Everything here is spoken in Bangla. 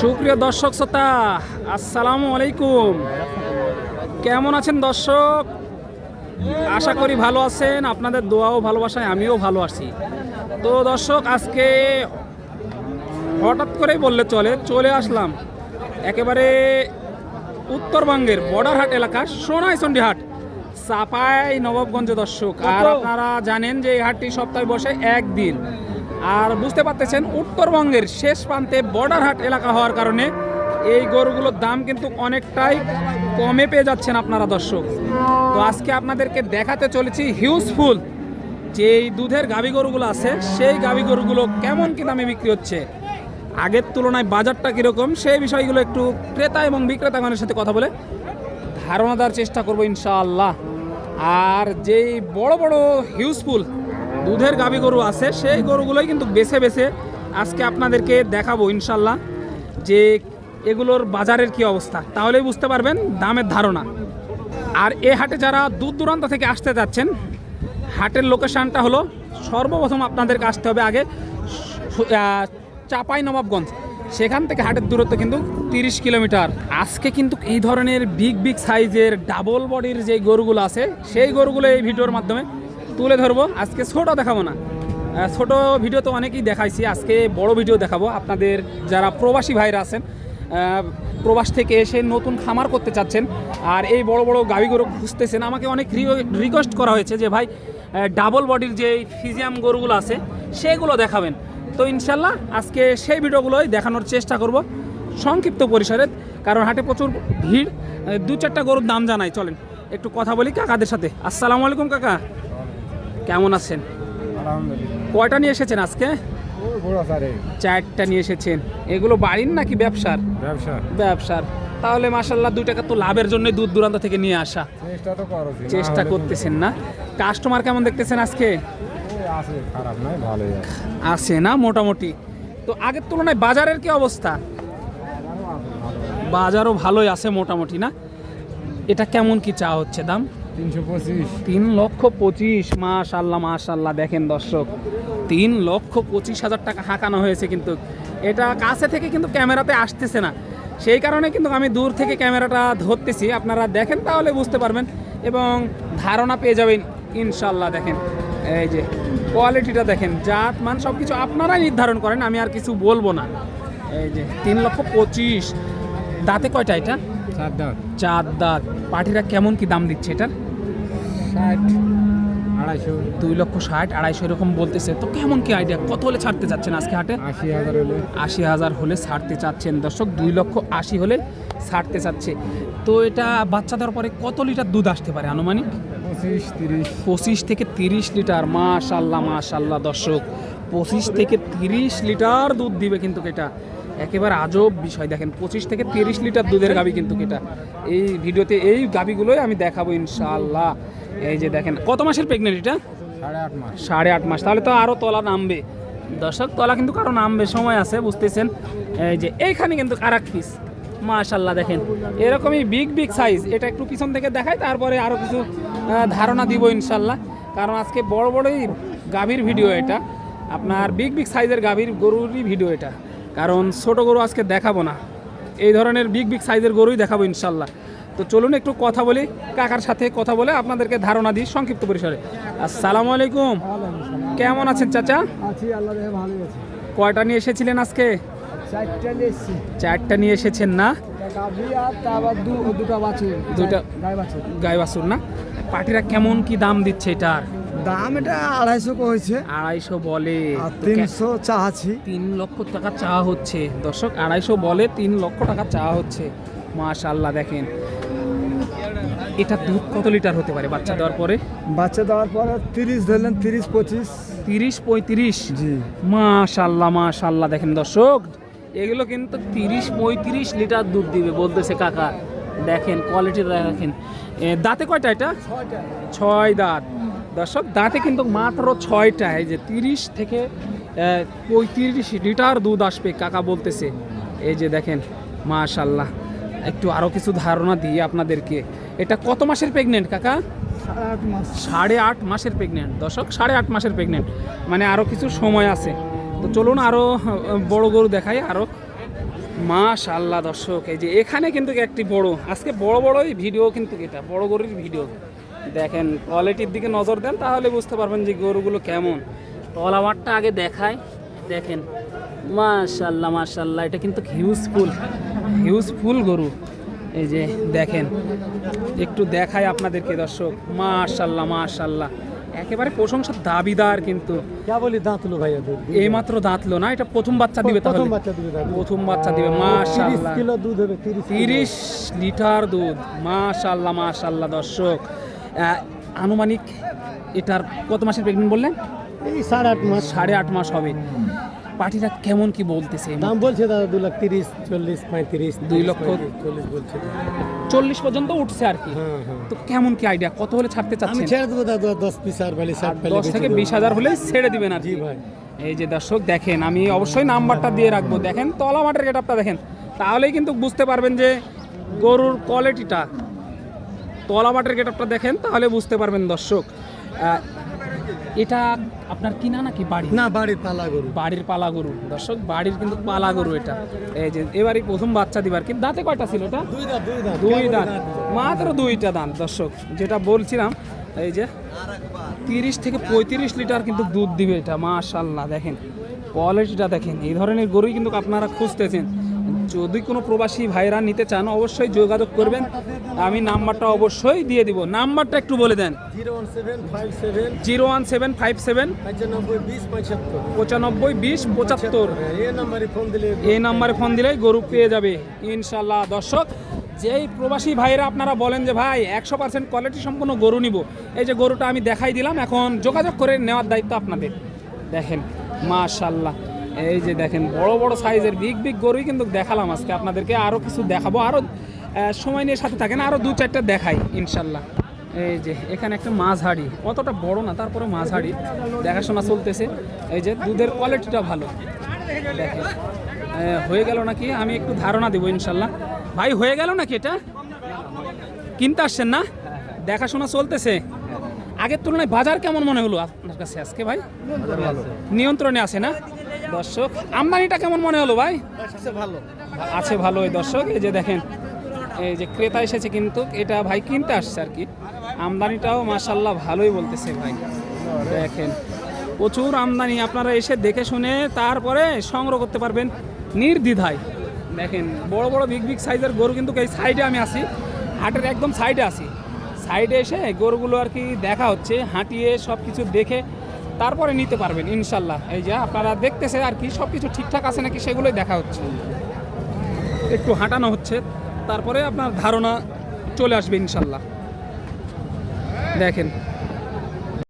সুপ্রিয় দর্শক শ্রোতা আসসালামু আলাইকুম। কেমন আছেন দর্শক? আশা করি ভালো আছেন আপনাদের দোয়াও ভালোবাসায় আমিও ভালো আছি। তো দর্শক আজকে হঠাৎ করেই বললে চলে চলে আসলাম একেবারে উত্তরবঙ্গের বর্ডার হাট এলাকা সোনাইচন্ডী হাট চাপাই নবাবগঞ্জ দর্শক। আর আপনারা জানেন যে এই হাটটি সপ্তাহে বসে একদিন। আর বুঝতে পারতেছেন, উত্তরবঙ্গের শেষ প্রান্তে বর্ডার হাট এলাকা হওয়ার কারণে এই গরুগুলোর দাম কিন্তু অনেকটাই কমে পেয়ে যাচ্ছেন আপনারা দর্শক। তো আজকে আপনাদেরকে দেখাতে চলেছি হিউজফুল যে এই দুধের গাভী গরুগুলো আছে, সেই গাভী গরুগুলো কেমন কি দামে বিক্রি হচ্ছে? আগের তুলনায় বাজারটা কীরকম, সেই বিষয়গুলো একটু ক্রেতা এবং বিক্রেতাগণের সাথে কথা বলে ধারণা দেওয়ার চেষ্টা করব ইনশাআল্লাহ। আর যেই বড় বড় হিউজফুল দুধের গাভী গরু আছে, সেই গরুগুলোই কিন্তু বেছে বেছে আজকে আপনাদেরকে দেখাবো ইনশাল্লাহ যে এগুলোর বাজারের কি অবস্থা। তাহলেই বুঝতে পারবেন দামের ধারণা। আর এ হাটে যারা দূর দূরান্ত থেকে আসতে যাচ্ছেন, হাটের লোকেশানটা হলো সর্বপ্রথম আপনাদেরকে আসতে হবে আগে চাপাই নবাবগঞ্জ। সেখান থেকে হাটের দূরত্ব কিন্তু তিরিশ কিলোমিটার। আজকে কিন্তু এই ধরনের বিগ বিগ সাইজের ডাবল বডির যে গরুগুলো আছে, সেই গরুগুলো এই ভিডিওর মাধ্যমে তুলে ধরবো। আজকে ছোট দেখাবো না। ছোট ভিডিও তো অনেকেই দেখাইছি। আজকে বড় ভিডিও দেখাবো। আপনাদের যারা প্রবাসী ভাইরা আছেন প্রবাস থেকে এসে নতুন খামার করতে চাচ্ছেন আর এই বড় বড় গরু খুঁজতেছেন, আমাকে অনেক রিকোয়েস্ট করা হয়েছে যে, ভাই ডাবল বডির যে ফিজিয়াম গরুগুলো আছে, সেগুলো দেখাবেন। তো ইনশাল্লাহ আজকে সেই ভিডিওগুলোই দেখানোর চেষ্টা করব সংক্ষিপ্ত পরিসরে, কারণ হাটে প্রচুর ভিড়। দু চারটা গরুর দাম জানাই, চলেন। একটু কথা বলি কাকাদের সাথে। আসসালামু আলাইকুম, কাকা। কেমন আছেন? কয়টা নিয়ে এসেছেন আজকে? চারটা নিয়ে এসেছেন। এগুলো বাড়ির নাকি ব্যবসার? ব্যবসা। ব্যবসার। তাহলে মাসাল্লাহ দুই টাকা তো লাভের জন্য দূর দূরান্ত থেকে নিয়ে আসা। চেষ্টা করতেছেন না। কাস্টমার কেমন দেখতেছেন আজকে? আছে না মোটামুটি? তো আগের তুলনায় বাজারের কি অবস্থা? বাজারও ভালোই আছে মোটামুটি না? এটা কেমন কি চা হচ্ছে দাম? তিন লক্ষ পঁচিশ মাশাল্লাহ মাশাল্লাহ দেখেন দর্শক। তিন লক্ষ পঁচিশ হাজার টাকা হাঁকানো হয়েছে কিন্তু এটা কাছে থেকে কিন্তু ক্যামেরাতে আসতেছে না। সেই কারণে কিন্তু আমি দূর থেকে ক্যামেরাটা ধরতেছি। আপনারা দেখেন তাহলে বুঝতে পারবেন এবং ধারণা পেয়ে যাবেন ইনশাল্লাহ দেখেন। এই যে কোয়ালিটিটা দেখেন জাত মান সব কিছু আপনারাই নির্ধারণ করেন, আমি আর কিছু বলব না। এই যে, তিন লক্ষ পঁচিশ। দাঁতে কয়টা এটা? সাত দাঁত। চার দাঁত। পাটিরা কেমন কি দাম দিচ্ছে এটার? ষাট। আড়াইশো। দুই লক্ষ ষাট আড়াইশো এরকম বলতেছে। তো কেমন কি আইডিয়া কত হলে ছাড়তে চাচ্ছেন আজকে হাটে? আশি হাজার হলে। আশি হাজার হলে ছাড়তে চাচ্ছেন। দর্শক দুই লক্ষ আশি হলে ছাড়তে চাচ্ছে। তো এটা বাচ্চা দেওয়ার পরে কত লিটার দুধ আসতে পারে আনুমানিক? পঁচিশ তিরিশ। পঁচিশ থেকে তিরিশ লিটার। মাশাল্লাহ মাশাল্লাহ দর্শক। পঁচিশ থেকে তিরিশ লিটার দুধ দিবে কিন্তু এটা। একেবারে আজব বিষয়। দেখেন পঁচিশ থেকে তিরিশ লিটার দুধের গাবি কিন্তু এটা। এই ভিডিওতে এই গাবিগুলোই আমি দেখাবো ইনশাআল্লাহ। এই যে দেখেন কত মাসের প্রেগনেন্ট এটা? সাড়ে আট মাস। সাড়ে আট মাস। তাহলে তো আরও তলা নামবে। দর্শক তলা কিন্তু কারও নামবে সময় আছে বুঝতেছেন? এই যে এইখানে কিন্তু আর এক পিস। মাশাল্লাহ দেখেন এরকমই বিগ বিগ সাইজ এটা একটু পিছন থেকে দেখাই তারপরে আরও কিছু ধারণা দিব ইনশাল্লাহ কারণ আজকে বড় বড়ই গাভীর ভিডিও এটা। আপনার বিগ বিগ সাইজের গাভীর গরুরই ভিডিও এটা। কারণ ছোট গরু আজকে দেখাবো না। এই ধরনের বিগ বিগ সাইজের গরুই দেখাবো ইনশাল্লাহ। তো চলুন একটু কথা বলি কাকার সাথে কথা বলে আপনাদেরকে ধারণা দিই সংক্ষিপ্ত পরিসরে। আসসালামু আলাইকুম। কেমন আছেন চাচা? কয়টা নিয়ে এসেছিলেন আজকে? চারটা নিয়ে এসেছেন না? দুটো গাই বাছুর না? পাটিরা কেমন কি দাম দিচ্ছে এটার? দাম এটা আড়াইশো হয়েছে আড়াইশো বলে। তিনশো চাহাছি। তিন লক্ষ টাকা চাওয়া হচ্ছে। দর্শক আড়াইশো বলে তিন লক্ষ টাকা চাওয়া হচ্ছে। মাশাল্লাহ দেখেন। এটা দুধ কত লিটার হতে পারে? বাচ্চা দেওয়ার পরে? বাচ্চা দেওয়ার পরে তিরিশ ধরলেন তিরিশ পঁচিশ। তিরিশ পঁয়ত্রিশ? জি। মাশাল্লাহ মাশাল্লাহ দেখেন দর্শক। এগুলো কিন্তু তিরিশ পঁয়ত্রিশ লিটার দুধ দিবে বলতেছে কাকা। দেখেন কোয়ালিটি দেখেন। দাঁতে কয়টা এটা? ছয় দাঁত। দর্শক দাঁতে কিন্তু মাত্র ছয়টা এই যে তিরিশ থেকে পঁয়ত্রিশ লিটার দুধ আসবে কাকা বলতেছে। এই যে দেখেন মাশাল্লাহ একটু আরও কিছু ধারণা দিই আপনাদেরকে। এটা কত মাসের প্রেগনেন্ট কাকা? সাড়ে আট মাসের প্রেগনেন্ট দর্শক সাড়ে আট মাসের প্রেগনেন্ট মানে আরও কিছু সময় আছে। তো চলুন আরও বড় গরু দেখাই আরও মাশাআল্লাহ দর্শক এই যে এখানে কিন্তু একটি বড় আজকে বড় বড়ই ভিডিও কিন্তু এটা বড় গরুর ভিডিও দেখেন কোয়ালিটির দিকে নজর দেন তাহলে বুঝতে পারবেন যে গরুগুলো কেমন। কলামারটা আগে দেখায় দেখেন মাশাল্লাহ মাশাল্লাহ এটা কিন্তু হিউজ ফুল। হিউজ ফুল গরু। এই যে দেখেন একটু দেখায় আপনাদেরকে দর্শক। মাশাল্লাহ মাশাল্লাহ। একেবারে প্রশংসার দাবিদার কিন্তু। বলি দাঁতলো ভাই এই মাত্র দাঁতলো না এটা প্রথম বাচ্চা দিবে প্রথম বাচ্চা দিবে প্রথম বাচ্চা দিবে মাশাল্লাহ। 30 লিটার দুধ মাশাল্লাহ মাশাল্লাহ দর্শক। আনুমানিক এটার কত মাসের প্রেগনেন্ট বললেন? এই সাড়ে আট মাস। সাড়ে আট মাস হবে। পার্টিটা কেমন কি বলতেছে? দাম বলছে দাদা দু লাখ তিরিশ চল্লিশ পঁয়ত্রিশ দুই লক্ষ। চল্লিশ বলছে। চল্লিশ পর্যন্ত উঠছে আর কি। হ্যাঁ হ্যাঁ। তো কেমন কি আইডিয়া কত হলে ছাড়তে চাচ্ছেন? ছেড়ে দেবো দাদা দশ পিস আর পেলে দশ থেকে বিশ হাজার হলে ছেড়ে দিবেন আর জি ভাই। এই যে দর্শক দেখেন আমি অবশ্যই নাম্বারটা দিয়ে রাখব। দেখেন তলা মাঠের গেটআপটা দেখেন। তাহলেই কিন্তু বুঝতে পারবেন যে গরুর কোয়ালিটিটা তলা মাঠের গেটআপটা দেখেন তাহলে বুঝতে পারবেন দর্শক। এটা আপনার কিনা নাকি বাড়ি? না বাড়ির পালা গরু। বাড়ির পালা গরু। দর্শক বাড়ির কিন্তু পালা গরু এটা। এই যে এবারই প্রথম বাচ্চা দিবার। কিন্তু দাঁতে কয়টা ছিল এটা? দুই দাঁত দুই দাঁত। দুই দাঁত। মাত্র দুইটা দাঁত দর্শক। যেটা বলছিলাম এই যে তিরিশ থেকে পঁয়ত্রিশ লিটার কিন্তু দুধ দিবে এটা। মাশাল্লাহ দেখেন। কোয়ালিটিটা দেখেন। এই ধরনের গরুই কিন্তু আপনারা খুঁজতেছেন। যদি কোনো প্রবাসী ভাইরা নিতে চান, অবশ্যই যোগাযোগ করবেন। আমি নাম্বারটা অবশ্যই দিয়ে দিব। নাম্বারটা একটু বলে দেন। Zero one seven five seven পঁচানব্বই বিশ পঁচাত্তর। এই নাম্বারে ফোন দিলেই গরু পেয়ে যাবে। ইনশাল্লাহ, দর্শক, যেই প্রবাসী ভাইরা আপনারা বলেন যে, ভাই, একশো পার্সেন্ট কোয়ালিটি সম্পন্ন গরু নিব। এই যে গরুটা আমি দেখাই দিলাম, এখন যোগাযোগ করে নেওয়ার দায়িত্ব আপনাদের। দেখেন, মাশাল্লাহ। এই যে দেখেন বড় বড় সাইজের বিগ বিগ গরুই কিন্তু দেখালাম আজকে। আপনাদেরকে আরও কিছু দেখাবো আরও সময় নিয়ে সাথে থাকেন আরও দু চারটা দেখাই ইনশাল্লাহ। এই যে এখানে একটা মাছ হাড়ি অতটা বড় না তারপরে মাছ হাড়ি দেখাশোনা চলতেছে। এই যে দুধের কোয়ালিটিটা ভালো। দেখেন হয়ে গেল নাকি? আমি একটু ধারণা দেবো ইনশাল্লাহ। ভাই হয়ে গেল নাকি এটা? কিনতে আসছেন না? দেখাশোনা চলতেছে। আগের তুলনায় বাজার কেমন মনে হলো আপনার কাছে আজকে ভাই? নিয়ন্ত্রণে আছে না? দর্শক আমদানিটা কেমন মনে হলো ভাই? ভালো। আছে ভালো ওই দর্শক এই যে দেখেন এই যে ক্রেতা এসেছে কিন্তু এটা ভাই কিনতে আসছে আর কি। আমদানিটাও মাসাল্লাহ ভালোই বলতেছে ভাই। দেখেন প্রচুর আমদানি আপনারা এসে দেখে শুনে তারপরে সংগ্রহ করতে পারবেন নির্দ্বিধায়। দেখেন বড় বড় বিগ বিগ সাইজের গরু কিন্তু এই সাইডে আমি আসি হাটের একদম সাইডে আসি সাইডে এসে গরুগুলো আর কি দেখা হচ্ছে হাঁটিয়ে সব কিছু দেখে তারপরে নিতে পারবেন, ইনশাল্লাহ। এই যে আপনারা দেখতেছে আর কি সব কিছু ঠিকঠাক আছে নাকি সেগুলোই দেখা হচ্ছে। একটু হাঁটানো হচ্ছে, তারপরে আপনার ধারণা চলে আসবে, ইনশাল্লাহ। দেখেন